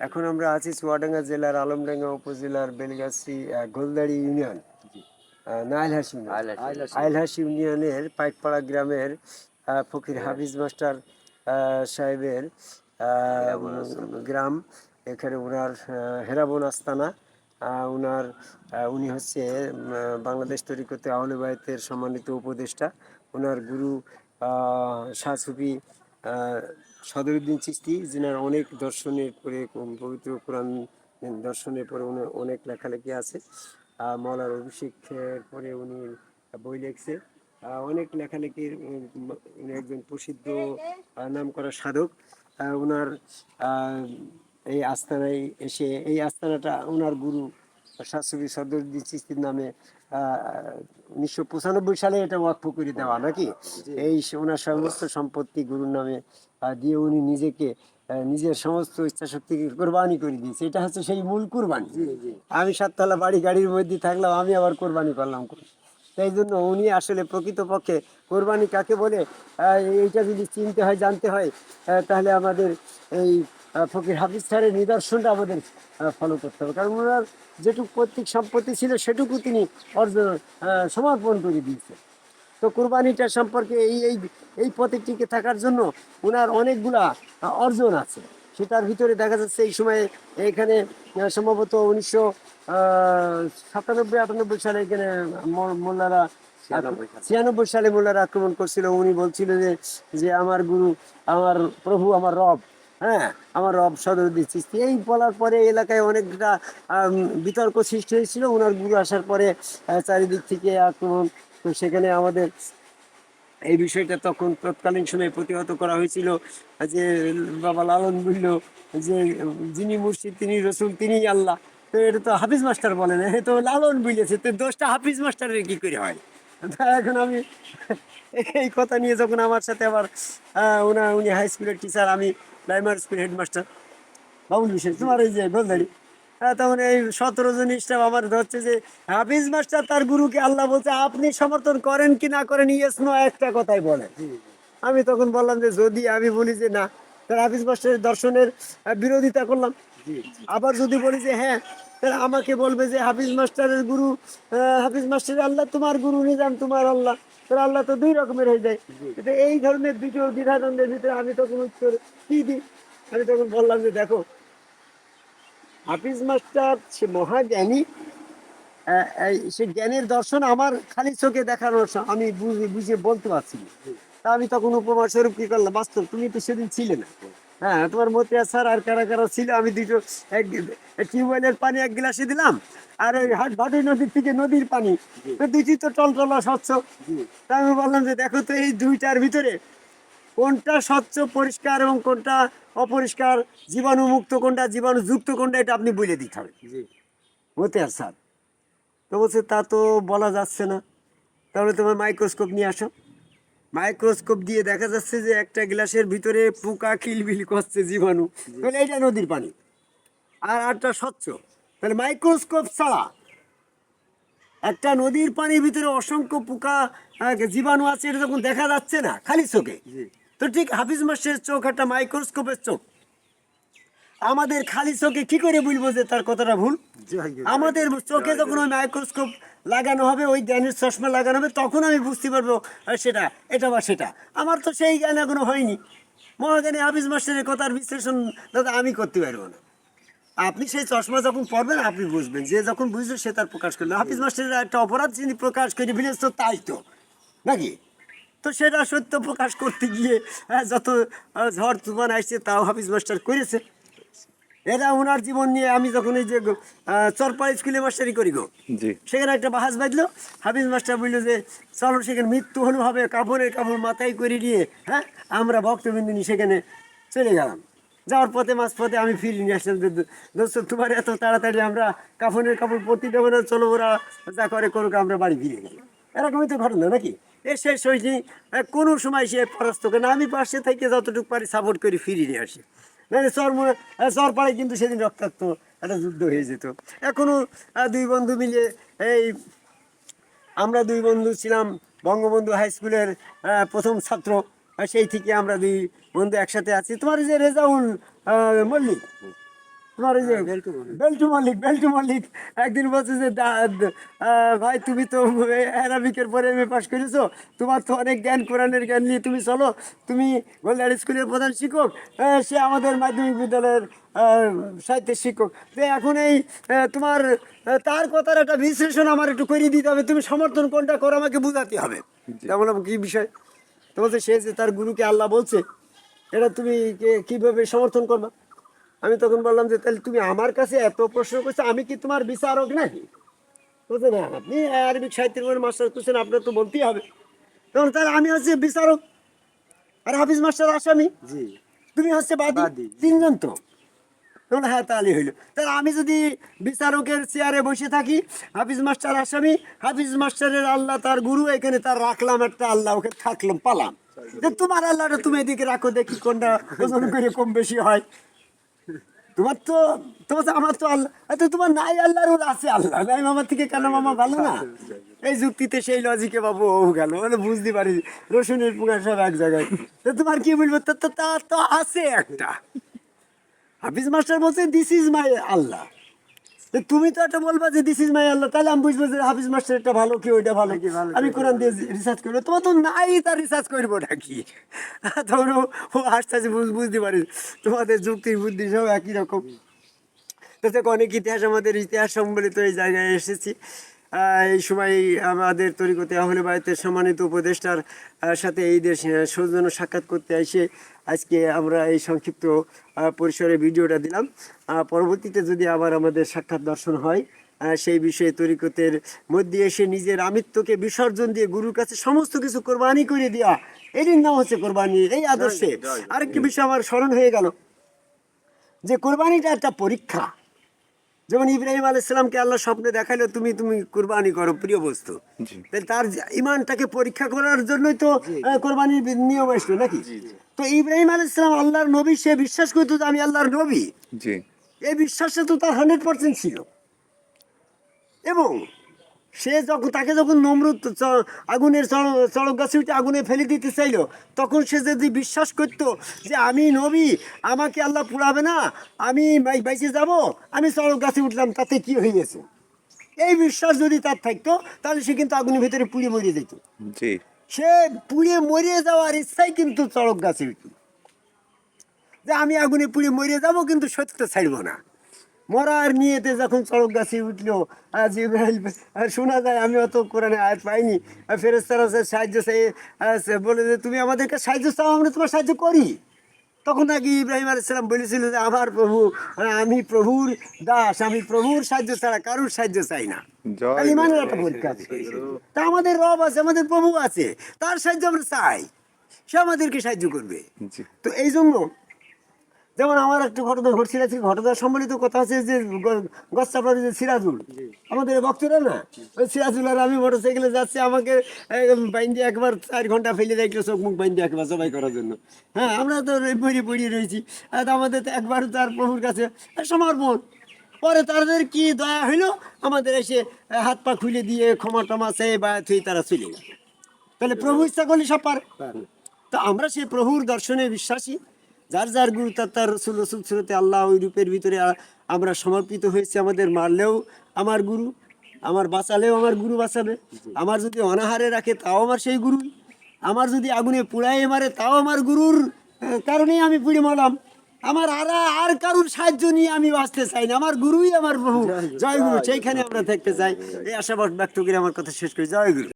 এখন আমরা আছি চুয়াডাঙ্গা জেলার আলমডাঙ্গা উপজেলার বেলগাছি আহ, গোলদাড়ি ইউনিয়ন। নাইলহাসি ইউনিয়ন। আইলহাসি ইউনিয়নের পাইকপাড়া গ্রামের ফকির হাফিজ মাস্টার সাহেবের গ্রাম। এখানে ওনার হেরাবন আস্তানা ওনার উনি হচ্ছে বাংলাদেশ তরিকতে আহলে বায়তের সম্মানিত উপদেষ্টা। ওনার গুরু আহ, শাহ সুফি আহ, সদরুদ্দিন চিস্তি যিনার অনেক দর্শনের পরে পবিত্র কোরআন দর্শনের পরে উনি অনেক লেখালেখি আছে। মলার অভিষেকের পরে উনি বই লেখছে। অনেক লেখালেখির উনি একজন প্রসিদ্ধ নাম করা সাধক। ওনার আহ, এই আস্তানায় এসে এই আস্তানাটা ওনার গুরু শাশুড়ি সদরুদ্দিন চিস্তির নামে উনিশশো পঁচানব্বই সালে এটা ওয়াকফ করে দেওয়া নাকি? এই ওনার সমস্ত সম্পত্তি গুরুর নামে দিয়ে উনি নিজেকে নিজের সমস্ত ইচ্ছা শক্তিকে কোরবানি করে দিয়েছে। এটা হচ্ছে সেই মূল কোরবানি। আমি সাততলা বাড়ি গাড়ির মধ্যে থাকলাম আমি আবার কোরবানি করলাম। তাই জন্য উনি আসলে প্রকৃতপক্ষে কোরবানি কাকে বলে এইটা যদি চিনতে হয় জানতে হয় তাহলে আমাদের এই ফকির হাফিজ স্যারের নিদর্শনটা আমাদের ফলো করতে হবে। কারণ ওনার যেটুকু পৈতৃক সম্পত্তি ছিল সেটুকু তিনি অর্জন সমর্পণ করে দিয়েছেন। তো কোরবানিটা সম্পর্কে এই এই এই পথে টিকে থাকার জন্য ওনার অনেকগুলা অর্জন আছে। সেটার ভিতরে দেখা যাচ্ছে এই সময়ে এখানে সম্ভবত উনিশশো সাতানব্বই আটানব্বই সালে এখানে মোল্লারা ছিয়ানব্বই সালে। মোল্লারা আক্রমণ করছিল। উনি বলছিল যে যে আমার গুরু আমার প্রভু আমার রব হ্যাঁ আমার রব সদর চিস্তি এই বলার পরে এলাকায় অনেকটা বিতর্ক সৃষ্টি হয়েছিল। ওনার গুরু আসার পরে চারিদিক থেকে আক্রমণ তো সেখানে আমাদের এই বিষয়টা তখন তৎকালীন সময়ে প্রতিহত করা হয়েছিল যে বাবা লালন বলল যে যিনি মুর্শিদ, তিনি রসুল, তিনি আল্লাহ। তো এটা তো হাফিজ মাস্টার বলেন এ তো লালন বুঝেছে তো দোষটা হাফিজ মাস্টারের কি করে হয়? এখন আমি এই কথা নিয়ে যখন আমার সাথে আবার উনি হাই স্কুলের টিচার আমি প্রাইমারি স্কুল হেডমাস্টার বাবুল বিশেষ তোমার এই যে গোলদারি তখন এই সতেরো জন স্টাফ আমার ধরছে যে হাফিজ মাস্টার তার গুরুকে আল্লাহ বলছে আপনি সমর্থন করেন কি না করেন? ইয়েস নো একটা কথাই বলে। আমি তখন বললাম যে যদি আমি বলি যে না। তাহলে হাফিজ মাস্টারের দর্শনের বিরোধিতা করলাম। আবার যদি বলি যে হ্যাঁ তাহলে আমাকে বলবে যে হাফিজ মাস্টারের গুরু হাফিজ মাস্টারের আল্লাহ তোমার গুরু নিজাম তোমার আল্লাহ। তাহলে আল্লাহ তো দুই রকমের হয়ে যায়। এই ধরনের দুটো দ্বিধাদ্বন্দ্বের ভিতরে আমি তখন উত্তর কি দিই? আমি তখন বললাম যে দেখো হাফিজ মাস্টার সে মহাজ্ঞানী সে জ্ঞানের দর্শন আমার খালি চোখে দেখানোর আমি বুঝে বুঝে বলতে পারছি। তা আমি তখন উপমা স্বরূপ কি করলাম? বাস্তব তুমি তো সেদিন ছিলে না। হ্যাঁ তোমার মতে স্যার আর কারা কারা ছিল? আমি দুটো এক টিউবওয়েলের পানি এক গ্লাসে দিলাম আর ওই হাট ভাটি নদীর থেকে নদীর পানি। তো দুইটি তো টলটলা স্বচ্ছ। তা আমি বললাম যে দেখো তো এই দুইটার ভিতরে কোনটা স্বচ্ছ পরিষ্কার এবং কোনটা অপরিষ্কার জীবাণুমুক্ত কোনটা জীবাণুযুক্ত কোনটা এটা আপনি বলে দিতে হবে। হতে আর স্যার। তো বলছে তা তো বলা যাচ্ছে না। তাহলে তোমার মাইক্রোস্কোপ নিয়ে আসো। মাইক্রোস্কোপ দিয়ে দেখা যাচ্ছে যে একটা গ্লাসের ভিতরে পোকা কিলবিল করছে জীবাণু। তাহলে এটা নদীর পানি। আর আরটা স্বচ্ছ। তাহলে মাইক্রোস্কোপ ছাড়া একটা নদীর পানির ভিতরে অসংখ্য পোকা জীবাণু আছে এটা যখন দেখা যাচ্ছে না খালি চোখে। তো ঠিক হাফিজ মাসের চোখ একটা মাইক্রোস্কোপের চোখ। আমাদের খালি চোখে কি করে বুঝব যে তার কথাটা ভুল? আমাদের চোখে যখন ওই মাইক্রোস্কোপ লাগানো হবে ওই জ্ঞানের চশমা লাগানো হবে তখন আমি বুঝতে পারব সেটা এটা বা সেটা। আমার তো সেই জ্ঞান এখনও হয়নি। মহাজ্ঞানী হাফিজ মাস্টারের কথার বিশ্লেষণ দাদা আমি করতে পারব না। আপনি সেই চশমা যখন পড়বেন আপনি বুঝবেন। যে যখন বুঝবে সে তার প্রকাশ করল হাফিজ মাস্টারের একটা অপরাধ যিনি প্রকাশ করে ফেলেছে তাই তো। নাকি? তো সেটা সত্য প্রকাশ করতে গিয়ে হ্যাঁ, যত ঝড় তুফান আসছে তাও হাফিজ মাস্টার করেছে। এটা ওনার জীবন নিয়ে আমি যখন এই যে চরপাড়া স্কুলে মাস্টারি করি গো সেখানে একটা বাহাজ বাজলো হাফিজ মাস্টার বলল যে চলো সেখানে মৃত্যু হলো হবে কাপড়ের কাপড় মাথায় করে নিয়ে হ্যাঁ আমরা ভক্তবিন্দু সেখানে চলে গেলাম। যাওয়ার পথে মাঝ পথে আমি ফিরে নিয়ে আসলাম যে দোস্ত তোমার এত তাড়াতাড়ি আমরা কাফনের কাপড় পরতে দেবো না চলো ওরা যা করে করুক আমরা বাড়ি ফিরে গেলাম। এরকমই তো ঘটনা নাকি? এ শেষ হয়েছি। কোনো সময় সে পরাস্ত করে না। আমি পাশে থেকে যতটুকু পারি সাপোর্ট করে, ফিরিয়ে নিয়ে আসি। মানে চর মনে- চর পাড়ায় কিন্তু সেদিন রক্তাক্ত একটা যুদ্ধ হয়ে যেত। এখনও দুই বন্ধু মিলে এই আমরা দুই বন্ধু ছিলাম, বঙ্গবন্ধু হাই স্কুলের প্রথম ছাত্র। সেই থেকে আমরা দুই বন্ধু একসাথে আছি। তোমার যে রেজাউল মল্লিক? তোমার এই যে বেল্টু মল্লিক বেল্টু মল্লিক একদিন বলছে যে দা- ভাই তুমি তো অ্যারাবিকের পরে এম এ পাস করেছ। তোমার তো অনেক জ্ঞান কোরআনের জ্ঞান নিয়ে তুমি চলো। তুমি গোলদার স্কুলের প্রধান শিক্ষক সে আমাদের মাধ্যমিক বিদ্যালয়ের সাহিত্যের শিক্ষক। তো এখন এই তোমার তার কথার একটা বিশ্লেষণ আমার একটু করে দিতে হবে। তুমি সমর্থন কোনটা করো আমাকে বুঝাতে হবে। তা বললাম কি বিষয়? তো বলছে সে যে তার গুরুকে আল্লাহ বলছে এটা তুমি কে- কীভাবে সমর্থন করবা? আমি তখন বললাম যে তাহলে তুমি আমার কাছে এত প্রশ্ন করছ আমি কি তোমার বিচারক নাকি? বলছে না আপনি আরবিক সাহিত্যের মাস্টার করছেন আপনার তো বলতেই হবে। তখন তাহলে আমি হচ্ছে বিচারক আর হাফিজ মাস্টার আসামি। জি। তুমি হচ্ছে বাদী। তিনজন তো। তখন হ্যাঁ তাহলে হইল। তাহলে আমি যদি বিচারকের চেয়ারে বসে থাকি হাফিজ মাস্টার আসামি হাফিজ মাস্টারের আল্লাহ তার গুরু এখানে তার রাখলাম একটা আল্লাহ ওকে থাকলাম পালাম। তোমার আল্লাহটা তুমি এদিকে রাখো দেখি কোনটা ওজন করে কম বেশি হয়। তোমার তো, তোমার আমার তো আল্লাহ তোমার নাই আল্লাহর আছে আল্লাহ। নাই মামার থেকে কেন মামা ভালো না? এই যুক্তিতে সেই লজিকে বাবু ও গেল মানে বুঝতে পারি, রসুনের পোকা সব এক জায়গায়। তো তোমার কি বলব, তা, তো আছে একটা। হাফিজ মাস্টার বলছে দিস ইজ মাই আল্লাহ। তুমি তো একটা বলবা যে দিস ইজ মাই আল্লাহ তাহলে আমি বুঝব যে হাফিজ মাস্টার এটা ভালো কি ওইটা ভালো কি ভালো আমি কোরআন দিয়ে রিসার্চ করব। তোমার তো নাই তার রিসার্চ করব নাকি তখন ও- ও আস্তে আস্তে বুঝ- বুঝতে পারি। তোমাদের যুক্তি বুদ্ধি সব একই রকম। তো অনেক ইতিহাস আমাদের ইতিহাস সম্বলিত এই জায়গায় এসেছি। এই সময় আমাদের তরিকতে আহলে বাড়িতে সম্মানিত উপদেষ্টার সাথে এই দেশ সৌজন্য সাক্ষাৎ করতে এসে আজকে আমরা এই সংক্ষিপ্ত পরিসরে ভিডিওটা দিলাম। পরবর্তীতে যদি আবার আমাদের সাক্ষাৎ দর্শন হয় সেই বিষয়ে তরিকতের মধ্যে এসে নিজের আমিত্বকে বিসর্জন দিয়ে গুরুর কাছে সমস্ত কিছু কোরবানি করে দেওয়া এটির নাম হচ্ছে কোরবানি এই আদর্শে। আরেকটি বিষয় আমার স্মরণ হয়ে গেল যে কোরবানিটা একটা পরীক্ষা। যেমন ইব্রাহিম আলাইসালামকে আল্লাহ স্বপ্নে দেখাল তুমি তুমি কোরবানি করো প্রিয় বস্তু। তাহলে তার ইমানটাকে পরীক্ষা করার জন্যই তো কোরবানির নিয়ম আসলো নাকি? তো ইব্রাহিম আলাইসালাম আল্লাহর নবী সে বিশ্বাস করতো যে আমি আল্লাহর নবী। এই বিশ্বাসটা তো তার হান্ড্রেড পার্সেন্ট ছিল। এবং সে যখন তাকে যখন নমরুদ আগুনের চড়- চড়ক গাছে উঠে আগুনে ফেলে দিতে চাইলো তখন সে যদি বিশ্বাস করতো যে আমি নবী আমাকে আল্লাহ পুড়াবে না আমি বাই- বাইচে যাব আমি চড়ক গাছে উঠলাম তাতে কি হয়ে গেছে? এই বিশ্বাস যদি তার থাকতো তাহলে সে কিন্তু আগুনের ভিতরে পুড়ে মরে যেত। সে পুড়ে মরিয়ে যাওয়ার ইচ্ছাই কিন্তু চড়ক গাছে উঠল। যে আমি আগুনে পুড়ে মরে যাব কিন্তু সত্য ছাড়বো না। মরার নিয়েতে যখন চড়ক গাছে উঠল জিব্রাইল আহ, শোনা যায় আমি অত কোরআনে আয়াত পাইনি। ফেরেস্তারা সাহায্য চাই বলে যে তুমি আমাদেরকে সাহায্য চাও আমরা তোমার সাহায্য করি। তখন নাকি ইব্রাহিম আলাইসালাম বলেছিল যে আমার প্রভু আমি প্রভুর দাস আমি প্রভুর সাহায্য ছাড়া কারোর সাহায্য চাই না। ইমানের একটা পরীক্ষা তা আমাদের রব আছে আমাদের প্রভু আছে তার সাহায্য আমরা চাই। সে আমাদেরকে সাহায্য করবে। তো এই জন্য যেমন আমার একটা ঘটনা ঘটছিল আজকে ঘটনা সম্বলিত কথা আছে যে গচ্ছাপাড়ি যে সিরাজুল আমাদের বক্তরা না? ওই সিরাজুল আর আমি মোটর সাইকেলে যাচ্ছি আমাকে বাইন্দি একবার চার ঘণ্টা ফেলে দেখল চোখ মুখ বাইন্দি একবার সবাই করার জন্য। হ্যাঁ আমরা তো পড়ে পড়িয়ে রয়েছি। আর আমাদের তো একবার তার প্রভুর কাছে সমর্পণ। পরে তাদের কি দয়া হইল? আমাদের এসে হাত পা খুলে দিয়ে ক্ষমা টমা সে বা থুই তারা চলে গেল। তাহলে প্রভু ইচ্ছা করলে সব পারে। তো আমরা সেই প্রভুর দর্শনে বিশ্বাসী। যার যার গুরু তার তার রসুল রসুল সুরতে আল্লাহ ওই রূপের ভিতরে আমরা সমর্পিত হয়েছি আমাদের মারলেও আমার গুরু আমার বাঁচালেও আমার গুরু বাঁচাবে। আমার যদি অনাহারে রাখে তাও আমার সেই গুরু। আমার যদি আগুনে পুড়াইয়ে মারে তাও আমার গুরুর কারণেই আমি পুড়ে মরলাম। আমার আর আর কারুর সাহায্য নিয়ে আমি বাঁচতে চাই না। আমার গুরুই আমার প্রভু। জয় গুরু। সেইখানে আমরা থাকতে চাই। এই আশাবাদ ব্যক্ত করে আমার কথা শেষ করি। জয় গুরু।